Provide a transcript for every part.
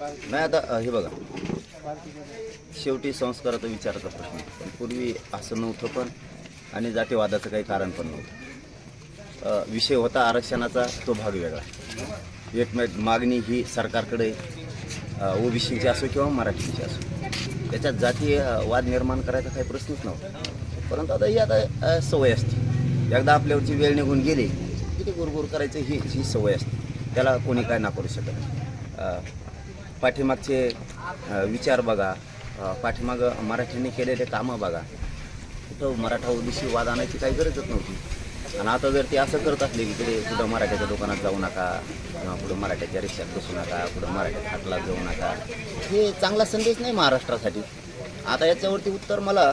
नाही आता हे बघा. शेवटी संस्काराचा विचाराचा प्रश्न. पण पूर्वी असं नव्हतं पण आणि जातीवादाचं काही कारण पण नव्हतं. विषय होता आरक्षणाचा तो भाग वेगळा. एकमेक मागणी ही सरकारकडे ओबीसीची असो किंवा मराठीची असो. त्याच्यात जातीय वाद निर्माण करायचा काही प्रश्नच नव्हता. परंतु आता ही आता सवय असते. एकदा आपल्यावरची वेळ निघून गेली की ते गुरगुर करायचं ही ही सवय असते. त्याला कोणी काय ना करू शकत पाठीमागचे विचार बघा. पाठीमाग पाठीमागं मराठीने केलेले कामं बघा. कुठं मराठा ओबीसी वाद आणायची काही गरजच नव्हती. आणि आता जर ते असं करत असले की कुठे कुठं मराठ्याच्या दुकानात जाऊ नका किंवा कुठं मराठ्याच्या रिक्षात बसू नका कुठं मराठ्या हाटलात जाऊ नका हे चांगला संदेश नाही महाराष्ट्रासाठी. आता याच्यावरती उत्तर मला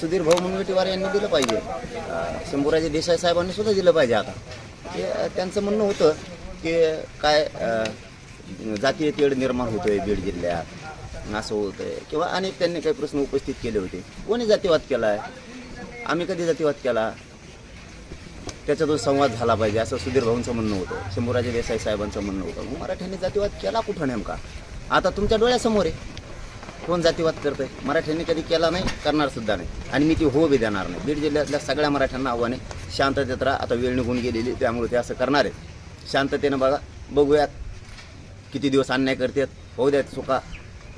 सुधीर भाऊ मुनगटीवार यांनी दिलं पाहिजे. शंभूराजी शंभूराजे देसाई साहेबांनी सुद्धा दिलं पाहिजे आता. ते त्यांचं म्हणणं होतं की काय जातीय तेढ निर्माण होतोय बीड जिल्ह्यात. असं होतंय. किंवा अनेक त्यांनी काही प्रश्न उपस्थित केले होते. कोणी जातीवाद केला आहे आम्ही कधी जातीवाद केला? त्याच्यातून संवाद झाला पाहिजे असं सुधीर भाऊंचं म्हणणं होतं. शंभूराजे देसाई साहेबांचं म्हणणं होतं. मग मराठ्यांनी जातीवाद केला कुठं नेमका? आता तुमच्या डोळ्यासमोर आहे. कोण जातीवाद करतंय? मराठ्यांनी कधी केला नाही? करणार सुद्धा नाही. आणि मी ती हो बी देणार नाही. बीड जिल्ह्यातल्या सगळ्या मराठ्यांना आव्हाने शांततेत राहा. आता वेळ निघून गेलेली त्यामुळे ते असं करणार आहेत. शांततेनं बघा. बघूयात. किती दिवस अन्याय करतात? होऊ द्यात चुका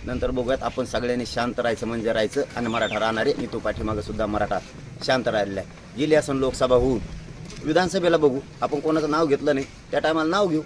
नंतर बघूयात आपण सगळ्यांनी शांत राहायचं म्हणजे राहायचं. आणि मराठा राहणारे मी तो पाठीमागं सुद्धा मराठा शांत राहिलेला आहे गेली असं लोकसभा होऊन. विधानसभेला बघू. आपण कोणाचं नाव घेतलं नाही. त्या टायमाला नाव घेऊ.